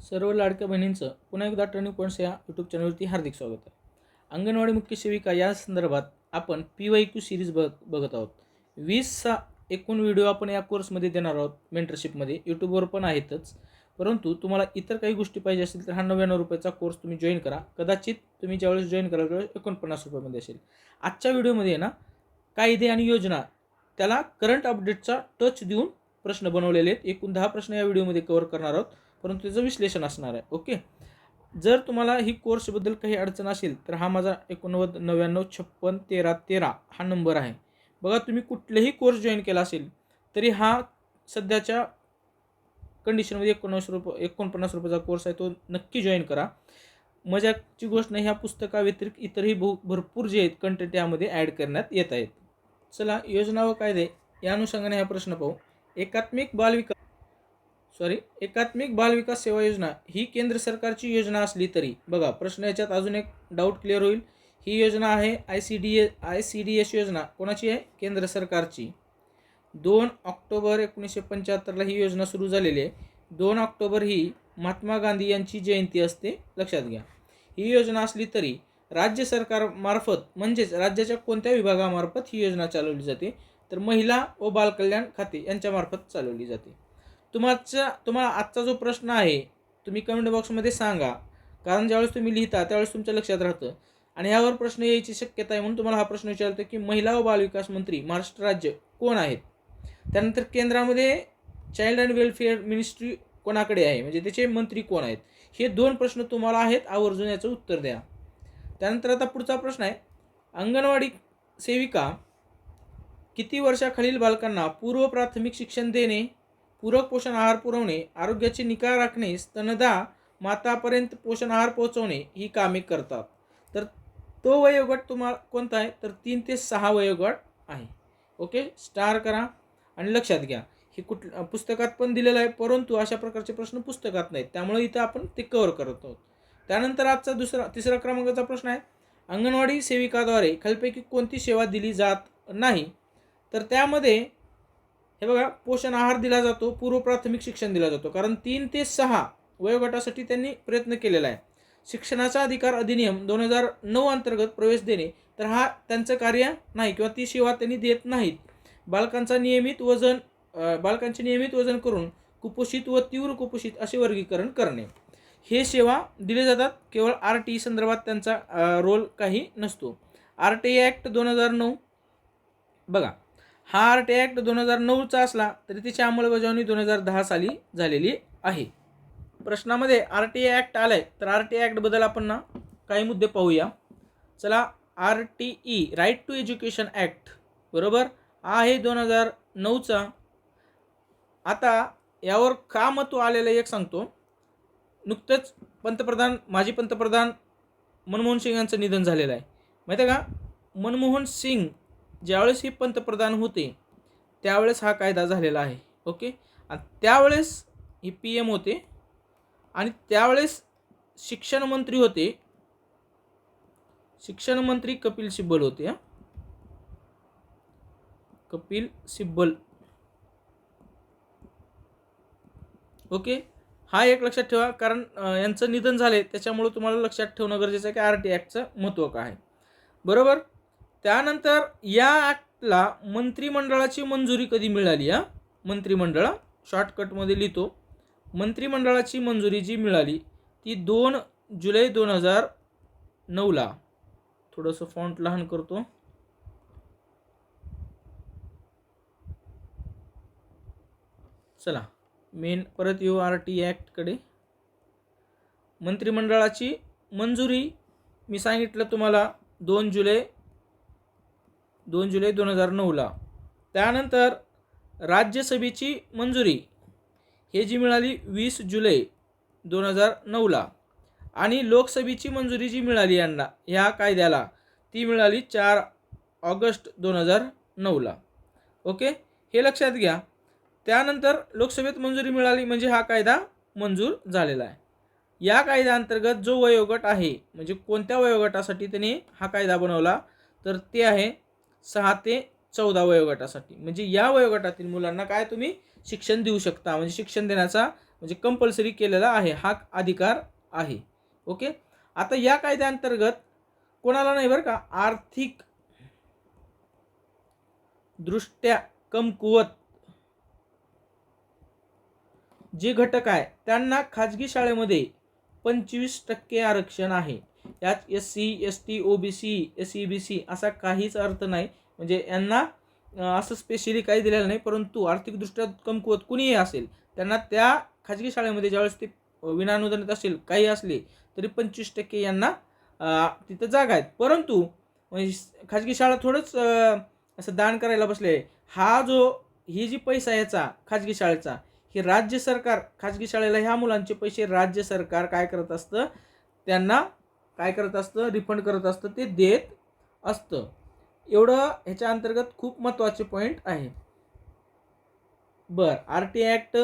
सर्व लाडक्या बहिणींचं पुन्हा एकदा टर्निंग पॉईंट्स या यूट्यूब चॅनलवरती हार्दिक स्वागत आहे. अंगणवाडी मुख्य सेविका या संदर्भात आपण पी वाय क्यू सिरीज बघ बघत आहोत. वीस सा एकूण व्हिडिओ आपण या कोर्समध्ये देणार आहोत. मेंटरशिपमध्ये यूट्यूबवर पण आहेतच. परंतु तुम्हाला इतर काही गोष्टी पाहिजे असतील तर हा नव्याण्णव रुपयाचा कोर्स तुम्ही जॉईन करा. कदाचित तुम्ही ज्यावेळेस जॉईन कराल त्यावेळेस एकोणपन्नास रुपयामध्ये असेल. आजच्या व्हिडिओमध्ये आहे ना कायदे आणि योजना त्याला करंट अपडेटचा टच देऊन प्रश्न बनवलेले आहेत. एकूण दहा प्रश्न या व्हिडिओमध्ये कव्हर करणार आहोत. परंतु त्याचं विश्लेषण असणार आहे. ओके? जर तुम्हाला ही कोर्सबद्दल काही अडचण असेल तर हा माझा एकोणनव्वद नव्याण्णव छप्पन तेरा तेरा हा नंबर आहे. बघा तुम्ही कुठलेही कोर्स जॉईन केला असेल तरी हा सध्याच्या कंडिशनमध्ये एकोणवीस रुपये एकोणपन्नास रुपयाचा कोर्स आहे तो नक्की जॉईन करा. मजाची गोष्ट नाही ह्या पुस्तकाव्यतिरिक्त इतरही बहु भरपूर जे आहेत कंटेंट यामध्ये ॲड करण्यात येत आहेत. चला योजना व कायदे या अनुषंगाने हा प्रश्न पाहू. एकात्मिक बालविकास सॉरी एकात्मिक बालविकास सेवा योजना ही केंद्र सरकारची योजना असली तरी बघा प्रश्न याच्यात अजून एक डाऊट क्लिअर होईल. ही योजना आहे I C D A I C D S योजना. कोणाची आहे? केंद्र सरकारची. दोन ऑक्टोबर एकोणीसशे पंच्याहत्तरला ही योजना सुरू झालेली आहे. दोन ऑक्टोबर ही महात्मा गांधी यांची जयंती असते. लक्षात घ्या. ही योजना असली तरी राज्य सरकारमार्फत म्हणजेच राज्याच्या कोणत्या विभागामार्फत ही योजना चालवली जाते? तर महिला व बालकल्याण खाते यांच्यामार्फत चालवली जाते. तुमचा तुम्हाला आजचा जो प्रश्न आहे तुम्ही कमेंट बॉक्समध्ये सांगा. कारण ज्यावेळेस तुम्ही लिहिता त्यावेळेस तुमच्या लक्षात राहतं. आणि यावर प्रश्न यायची शक्यता आहे म्हणून तुम्हाला हा प्रश्न विचारतो की महिला व बालविकास मंत्री महाराष्ट्र राज्य कोण आहेत? त्यानंतर केंद्रामध्ये चाइल्ड अँड वेलफेअर मिनिस्ट्री कोणाकडे आहे? म्हणजे त्याचे मंत्री कोण आहेत? हे दोन प्रश्न तुम्हाला आहेत आवर्जून याचं उत्तर द्या. त्यानंतर आता पुढचा प्रश्न आहे. अंगणवाडी सेविका किती वर्षाखालील बालकांना पूर्व प्राथमिक शिक्षण देणे पूरक पोषण आहार पुरवणे आरोग्याची निगा राखणे स्तनदा मातापर्यंत पोषण आहार पोहोचवणे ही कामे करतात. तर तो वयोगट तुम्हाला कोणता आहे? तर तीन ते सहा वयोगट आहे. ओके? स्टार करा आणि लक्षात घ्या. हे कुठ पुस्तकात पण दिलेलं आहे परंतु अशा प्रकारचे प्रश्न पुस्तकात नाहीत. त्यामुळे इथं आपण ते कव्हर करत आहोत. त्यानंतर आजचा दुसरा तिसरा क्रमांकाचा प्रश्न आहे. अंगणवाडी सेविकाद्वारे खालपैकी कोणती सेवा दिली जात नाही? तर त्यामध्ये हे बघा पोषण आहार दिला जातो पूर्व प्राथमिक शिक्षण दिला जातो. कारण तीन ते सहा वयोगटासाठी त्यांनी प्रयत्न केलेला आहे. शिक्षणाचा अधिकार अधिनियम दोन हजार नऊ अंतर्गत प्रवेश देणे तर हा त्यांचं कार्य नाही किंवा ती सेवा त्यांनी देत नाहीत. बालकांचा नियमित वजन बालकांचे नियमित वजन करून कुपोषित व तीव्र कुपोषित असे वर्गीकरण करणे. हे सेवा दिले जातात केवळ आर टी ई संदर्भात त्यांचा रोल काही नसतो. आर टी ॲक्ट दोन हजार नऊ बघा हा आर टी ॲक्ट दोन हजार नऊचा असला तरी त्याची अंमलबजावणी दोन हजार दहा साली झालेली आहे. प्रश्नामध्ये आर टी ॲक्ट आला आहे तर आर टी ॲक्टबद्दल आपण ना काही मुद्दे पाहूया. चला R T E right to education act बरोबर? हा आहे दोन हजार नऊचा आता यावर का महत्त्व आलेलं एक सांगतो. नुकतंच पंतप्रधान माजी पंतप्रधान मनमोहन सिंग यांचं निधन झालेलं आहे. माहिती आहे का? मनमोहन सिंग ज्यावेळेस हे पंतप्रधान होते त्यावेळेस हा कायदा झालेला आहे. ओके? आणि त्यावेळेस हे पी एम होते आणि त्यावेळेस शिक्षण मंत्री होते. शिक्षण मंत्री कपिल सिब्बल होते हा. कपिल सिब्बल. ओके? हा एक लक्षात ठेवा कारण यांचं निधन झाले त्याच्यामुळे तुम्हाला लक्षात ठेवणं गरजेचं आहे की आर टी ॲक्टचं महत्त्व काय आहे. बरोबर? त्यानंतर या ॲक्टला मंत्रिमंडळाची मंजुरी कधी मिळाली हा? मंत्रिमंडळ शॉर्टकटमध्ये लिहितो. मंत्रिमंडळाची मंजुरी जी मिळाली ती दोन जुलै दोन हजार नऊला. थोडंसं फॉन्ट लहान करतो. चला मेन परत येऊ आर टी ॲक्टकडे मंत्रिमंडळाची मंजुरी मी सांगितलं तुम्हाला दोन जुलै दोन जुलै दोन हजार नऊला. त्यानंतर राज्यसभेची मंजुरी हे जी मिळाली वीस जुलै दोन हजार नऊला. आणि लोकसभेची मंजुरी जी मिळाली यांना ह्या कायद्याला ती मिळाली चार ऑगस्ट दोन हजार नऊला. ओके? हे लक्षात घ्या. त्यानंतर लोकसभेत मंजुरी मिळाली म्हणजे हा कायदा मंजूर झालेला आहे. या कायद्याअंतर्गत जो वयोगट आहे म्हणजे कोणत्या वयोगटासाठी त्यांनी हा कायदा बनवला तर ते आहे सहा ते चौदा वयोगटासाठी. म्हणजे या वयोगटातील मुलांना काय तुम्ही शिक्षण देऊ शकता? म्हणजे शिक्षण देण्याचा म्हणजे कंपल्सरी केलेला आहे. हा अधिकार आहे. ओके आता या कायद्याअंतर्गत कोणाला नाही बरं का? आर्थिक दृष्ट्या कमकुवत जे घटक आहे त्यांना खाजगी शाळेमध्ये पंचवीस टक्के आरक्षण आहे. यात S C S T O B C S C B C असा काहीच अर्थ नाही म्हणजे यांना असं स्पेशली काही दिलेलं नाही परंतु आर्थिकदृष्ट्या कमकुवत कुणीही असेल त्यांना त्या खाजगी शाळेमध्ये ज्यावेळेस ते विनानुदानित असेल काही असले तरी पंचवीस टक्के यांना तिथं जागा आहेत परंतु म्हणजे खाजगी शाळा थोडंच असं दान करायला बसले आहे. हा जो ही जी पैसा आहे याचा खाजगी शाळेचा हे राज्य सरकार खाजगी शाळेला ह्या मुलांचे पैसे राज्य सरकार काय करत असतं त्यांना काय करत असतं रिफंड करत असतं ते देत असतं. एवढं ह्याच्या अंतर्गत खूप महत्त्वाचे पॉईंट आहे. बर आर टी ॲक्ट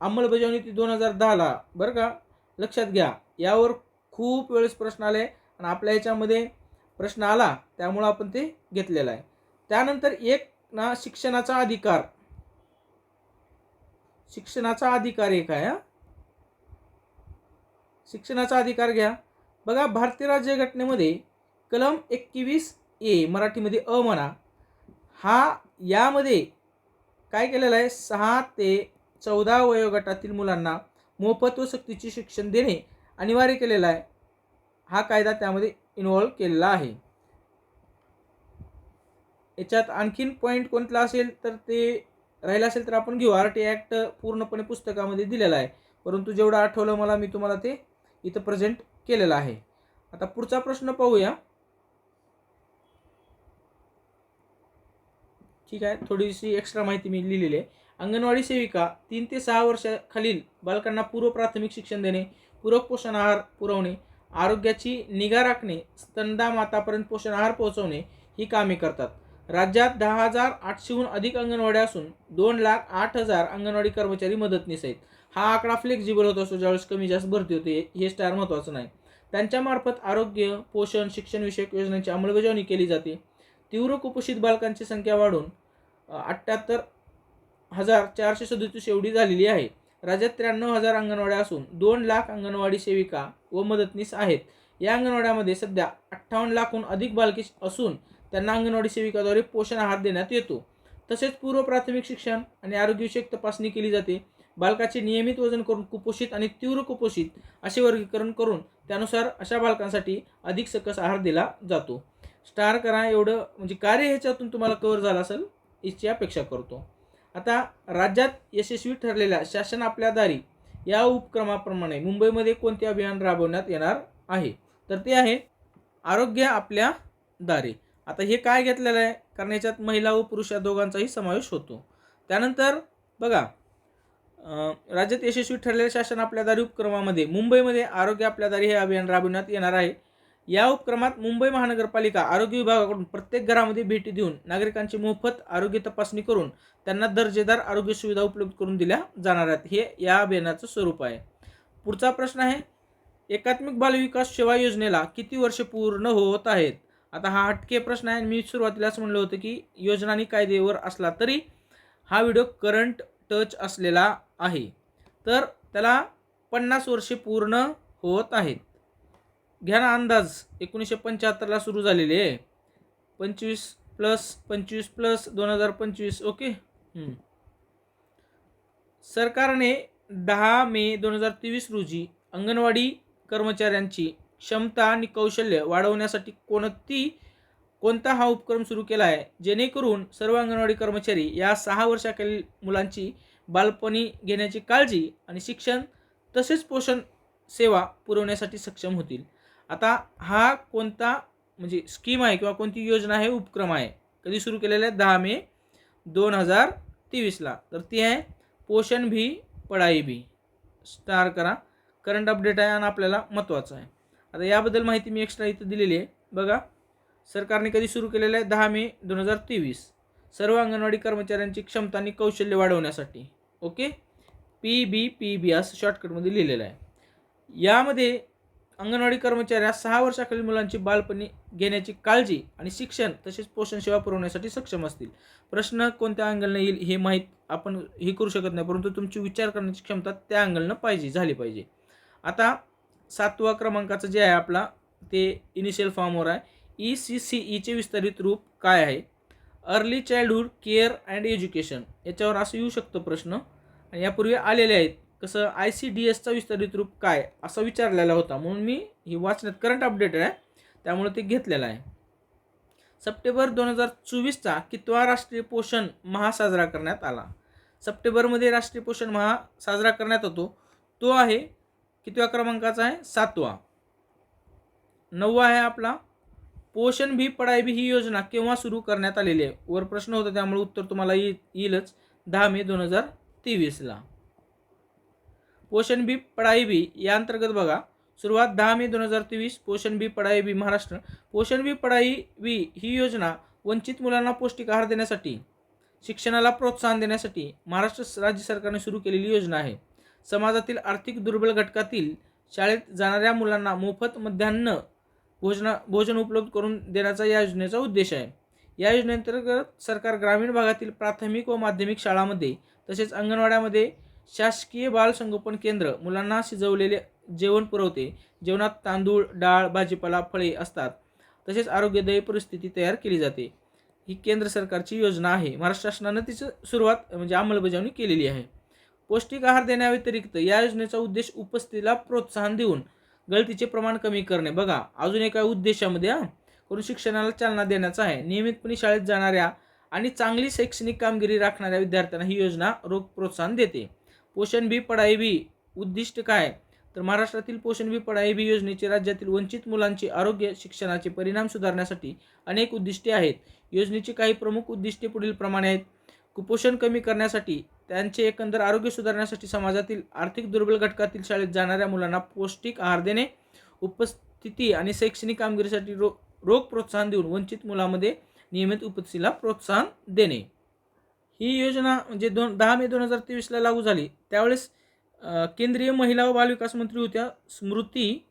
अंमलबजावणी ती दोन हजार दहाला बरं का? लक्षात घ्या यावर खूप वेळेस प्रश्न आले आणि आपल्या ह्याच्यामध्ये प्रश्न आला त्यामुळं आपण ते घेतलेलं आहे. त्यानंतर एक ना शिक्षणाचा अधिकार. शिक्षणाचा अधिकार एक आहे हा. शिक्षणाचा अधिकार घ्या. बघा भारतीय राज्यघटनेमध्ये कलम एकवीस ए मराठीमध्ये अ म्हणा हा यामध्ये काय केलेलं आहे? सहा ते चौदा वयोगटातील मुलांना मोफत व सक्तीचे शिक्षण देणे अनिवार्य केलेलं आहे. हा कायदा त्यामध्ये इन्व्हॉल्व केलेला आहे. याच्यात आणखीन पॉईंट कोणता असेल तर ते राहिलं असेल तर आपण घेऊ. आर टी ॲक्ट पूर्णपणे पुस्तकामध्ये दिलेला आहे. परंतु जेवढं आठवलं मला मी तुम्हाला ते इथं प्रेझेंट केलेला आहे. आता पुढचा प्रश्न पाहूया. ठीक आहे थोडीशी एक्स्ट्रा माहिती मी लिहिलेली आहे. अंगणवाडी सेविका तीन ते सहा वर्षाखालील बालकांना पूर्व प्राथमिक शिक्षण देणे पूरक पोषण आहार पुरवणे आरोग्याची निगा राखणे स्तनदा मातापर्यंत पोषण आहार पोहोचवणे ही कामे करतात. राज्यात दहा हजार आठशेहून अधिक अंगणवाड्या असून दोन लाख आठ हजार अंगणवाडी कर्मचारी मदतनीस आहेत. हा आकडा फ्लेक्झिबल होत असतो ज्यावेळेस कमी जास्त भरती होते हे स्टार महत्त्वाचं नाही. त्यांच्यामार्फत आरोग्य पोषण शिक्षणविषयक योजनांची अंमलबजावणी केली जाते. तीव्र कुपोषित बालकांची संख्या वाढून अठ्ठ्याहत्तर हजार चारशे सदतीस एवढी झालेली आहे. राज्यात त्र्याण्णव हजार अंगणवाड्या असून दोन लाख अंगणवाडी सेविका व मदतनीस आहेत. या अंगणवाड्यामध्ये सध्या अठ्ठावन्न लाखहून अधिक बालके असून त्यांना अंगणवाडी सेविकाद्वारे पोषण आहार देण्यात येतो. तसेच पूर्व प्राथमिक शिक्षण आणि आरोग्यविषयक तपासणी केली जाते. बालकाचे नियमित वजन करून कुपोषित आणि तीव्र कुपोषित असे वर्गीकरण करून त्यानुसार अशा बालकांसाठी अधिक सकस आहार दिला जातो. स्टार करा एवढं म्हणजे कार्य ह्याच्यातून तुम्हाला कव्हर झालं असेल याची अपेक्षा करतो. आता राज्यात यशस्वी ठरलेल्या शासन आपल्या दारी या उपक्रमाप्रमाणे मुंबईमध्ये कोणते अभियान राबवण्यात येणार आहे? तर ते आहे आरोग्य आपल्या दारी. आता हे काय घेतलेलं आहे? कारण याच्यात महिला व पुरुष या दोघांचाही समावेश होतो. त्यानंतर बघा राज्यात यशस्वी ठरलेले शासन आपल्या दारी उपक्रमामध्ये मुंबईमध्ये आरोग्य आपल्या दारी हे अभियान राबविण्यात येणार आहे. या उपक्रमात मुंबई महानगरपालिका आरोग्य विभागाकडून प्रत्येक घरामध्ये भेटी देऊन नागरिकांची मोफत आरोग्य तपासणी करून त्यांना दर्जेदार आरोग्य सुविधा उपलब्ध करून दिल्या जाणार आहेत. हे या अभियानाचं स्वरूप आहे. पुढचा प्रश्न आहे एकात्मिक बालविकास सेवा योजनेला किती वर्ष पूर्ण होत आहेत? आता हा हटके प्रश्न आहे मी सुरुवातीलाच म्हणलं होतं की योजना आणि कायदेवर असला तरी हा व्हिडिओ करंट टच असलेला आहे. तर त्याला पन्नास वर्षे पूर्ण होत आहेत. घ्या ना अंदाज. एकोणीसशे पंच्याहत्तरला सुरू झालेली आहे. पंचवीस प्लस पंचवीस प्लस दोन हजार पंचवीस. ओके? सरकारने दहा मे दोन हजार तेवीस रोजी अंगणवाडी कर्मचाऱ्यांची क्षमता आणि कौशल्य वाढवण्यासाठी कोणती कोणता हा उपक्रम सुरू केला आहे? जेणेकरून सर्व अंगणवाडी कर्मचारी या सहा वर्षाखालील मुलांची बालपणी घेण्याची काळजी आणि शिक्षण तसेच पोषण सेवा पुरवण्यासाठी सक्षम होतील. आता हा कोणता म्हणजे स्कीम आहे किंवा कोणती योजना आहे उपक्रम आहे? कधी सुरू केलेला आहे? दहा मे दोन हजार तेवीसला. तर ती आहे पोषण भी पढाई भी. स्टार करा. करंट अपडेट आहे आणि आपल्याला महत्त्वाचं आहे. आता याबद्दल माहिती मी एक्स्ट्रा इथं दिलेली आहे. बघा. सरकारने कधी सुरू केलेलं आहे? दहा मे दोन हजार तेवीस. सर्व अंगणवाडी कर्मचाऱ्यांची क्षमता आणि कौशल्य वाढवण्यासाठी. Okay? P B P B असं शॉर्टकटमध्ये लिहिलेलं आहे. यामध्ये अंगणवाडी कर्मचाऱ्या सहा वर्षाखालील मुलांची बालपणी घेण्याची काळजी आणि शिक्षण तसेच पोषण सेवा पुरवण्यासाठी सक्षम असतील. प्रश्न कोणत्या अँगलनं येईल हे माहीत आपण हे करू शकत नाही परंतु तुमची विचार करण्याची क्षमता त्या अँगलनं पाहिजे झाली पाहिजे. आता सातवा क्रमांकाचं जे आहे आपला ते इनिशियल फॉर्मवर आहे. ई सी सी ईचे विस्तारित रूप काय आहे? Early childhood care and education. याच्यावर असं येऊ शकतो प्रश्न. आणि यापूर्वी आलेले आहेत. कसं? आय सी डी एसचा विस्तारित रूप काय? असा विचारलेला होता. म्हणून मी ही वाचण्यात करंट अपडेटेड आहे. त्यामुळे ते घेतलेलं आहे. सप्टेंबर दोन हजार चोवीसचा कितवा राष्ट्रीय पोषण महा साजरा करण्यात आला? सप्टेंबरमध्ये राष्ट्रीय पोषण महा साजरा करण्यात येतो तो आहे कितव्या क्रमांकाचा आहे? सातवा. नववा आहे आपला पोषण भी पढाई भी ही योजना केव्हा सुरू करण्यात आलेली आहे? वर प्रश्न होता त्यामुळे उत्तर तुम्हाला येईलच. दहा मे दोन हजार तेवीसला पोषण भी पढाई भी या अंतर्गत बघा. सुरुवात दहा मे दोन हजार तेवीस पोषण भी पढाई भी महाराष्ट्र. पोषण भी पढाई भी ही योजना वंचित मुलांना पौष्टिक आहार देण्यासाठी शिक्षणाला प्रोत्साहन देण्यासाठी महाराष्ट्र राज्य सरकारने सुरू केलेली योजना आहे. समाजातील आर्थिक दुर्बल घटकातील शाळेत जाणाऱ्या मुलांना मोफत मध्यान्न भोजना भोजन उपलब्ध करून देण्याचा या योजनेचा उद्देश आहे. या योजनेअंतर्गत सरकार ग्रामीण भागातील प्राथमिक व माध्यमिक शाळांमध्ये तसेच अंगणवाड्यामध्ये शासकीय बाल संगोपन केंद्र मुलांना शिजवलेले जेवण पुरवते. जेवणात तांदूळ डाळ भाजीपाला फळे असतात. तसेच आरोग्यदायी परिस्थिती तयार केली जाते. ही केंद्र सरकारची योजना आहे. महाराष्ट्र शासनानं तिचं सुरुवात म्हणजे अंमलबजावणी केलेली आहे. पौष्टिक आहार देण्याव्यतिरिक्त या योजनेचा उद्देश उपस्थितीला प्रोत्साहन देऊन गळतीचे प्रमाण कमी करणे. बघा अजून एका उद्देशामध्ये हा करून शिक्षणाला चालना देण्याचा आहे. नियमितपणे शाळेत जाणाऱ्या आणि चांगली शैक्षणिक कामगिरी राखणाऱ्या विद्यार्थ्यांना ही योजना रोग प्रोत्साहन देते. पोषण बी पढाई बी उद्दिष्ट काय? तर महाराष्ट्रातील पोषण बी पढाई बी योजनेचे राज्यातील वंचित मुलांचे आरोग्य शिक्षणाचे परिणाम सुधारण्यासाठी अनेक उद्दिष्टे आहेत. योजनेची काही प्रमुख उद्दिष्टे पुढील प्रमाणे आहेत. कुपोषण कमी करण्यासाठी त्यांचे एकंदर आरोग्य सुधारण्यासाठी समाजातील आर्थिक दुर्बल घटकातील शाळेत जाणाऱ्या मुलांना पौष्टिक आहार देणे उपस्थिती आणि शैक्षणिक कामगिरीसाठी रो रोग प्रोत्साहन देऊन वंचित मुलामध्ये नियमित उपस्थितीला प्रोत्साहन देणे. ही योजना म्हणजे दोन दहा मे दोन हजार तेवीसला लागू झाली. त्यावेळेस केंद्रीय महिला व बालविकास मंत्री होत्या स्मृती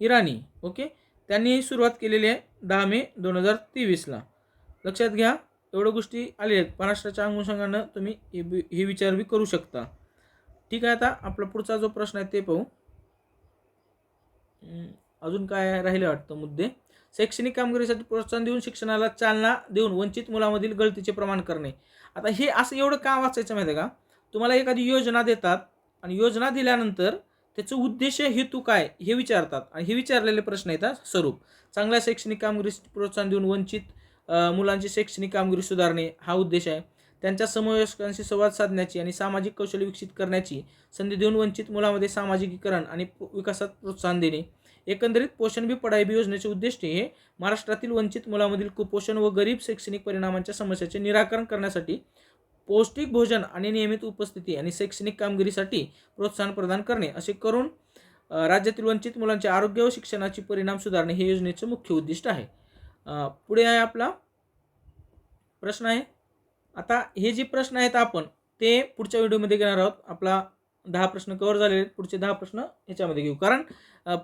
इराणी. ओके? त्यांनी सुरुवात केलेली आहे दहा मे दोन हजार तेवीसला. लक्षात घ्या एवढ्या गोष्टी आल्या आहेत. महाराष्ट्राच्या अनुषंगानं तुम्ही हे बी- हे विचार बी करू शकता. ठीक आहे आता आपला पुढचा जो प्रश्न आहे ते पाहू. अजून काय राहिले वाटतं मुद्दे? शैक्षणिक कामगिरीसाठी प्रोत्साहन देऊन शिक्षणाला चालना देऊन वंचित मुलामधील गळतीचे प्रमाण करणे. आता हे असं एवढं का वाचायचं माहिती आहे का? तुम्हाला एखादी योजना देतात आणि योजना दिल्यानंतर त्याचं उद्देश हेतू काय हे विचारतात. आणि हे विचारलेले प्रश्न येतात स्वरूप. चांगल्या शैक्षणिक कामगिरीसाठी प्रोत्साहन देऊन वंचित मुलांची शैक्षणिक कामगिरी सुधारणे हा उद्देश आहे. त्यांच्या समवयस्कांशी संवाद साधण्याची आणि सामाजिक कौशल्य विकसित करण्याची संधी देऊन वंचित मुलामध्ये सामाजिकीकरण आणि विकासात प्रोत्साहन देणे. एकंदरीत पोषण बी पढाई बी योजनेचे उद्दिष्ट हे महाराष्ट्रातील वंचित मुलामधील कुपोषण व गरीब शैक्षणिक परिणामांच्या समस्याचे निराकरण करण्यासाठी पौष्टिक भोजन आणि नियमित उपस्थिती आणि शैक्षणिक कामगिरीसाठी प्रोत्साहन प्रदान करणे असे करून राज्यातील वंचित मुलांचे आरोग्य व शिक्षणाचे परिणाम सुधारणे हे योजनेचे मुख्य उद्दिष्ट आहे. पुढे आहे आपला प्रश्न आहे. आता हे जे प्रश्न आहेत आपण ते पुढच्या व्हिडिओमध्ये घेणार आहोत. आपला दहा प्रश्न कव्हर झालेले आहेत. पुढचे दहा प्रश्न ह्याच्यामध्ये घेऊ. कारण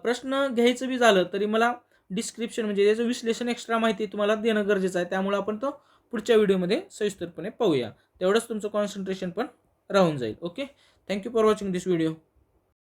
प्रश्न घ्यायचं बी झालं तरी मला डिस्क्रिप्शन म्हणजे त्याचं विश्लेषण एक्स्ट्रा माहिती तुम्हाला देणं गरजेचं आहे. त्यामुळे आपण तो पुढच्या व्हिडिओमध्ये सविस्तरपणे पाहूया. तेवढंच तुमचं कॉन्सन्ट्रेशन पण राहून जाईल. Okay thank you for watching this video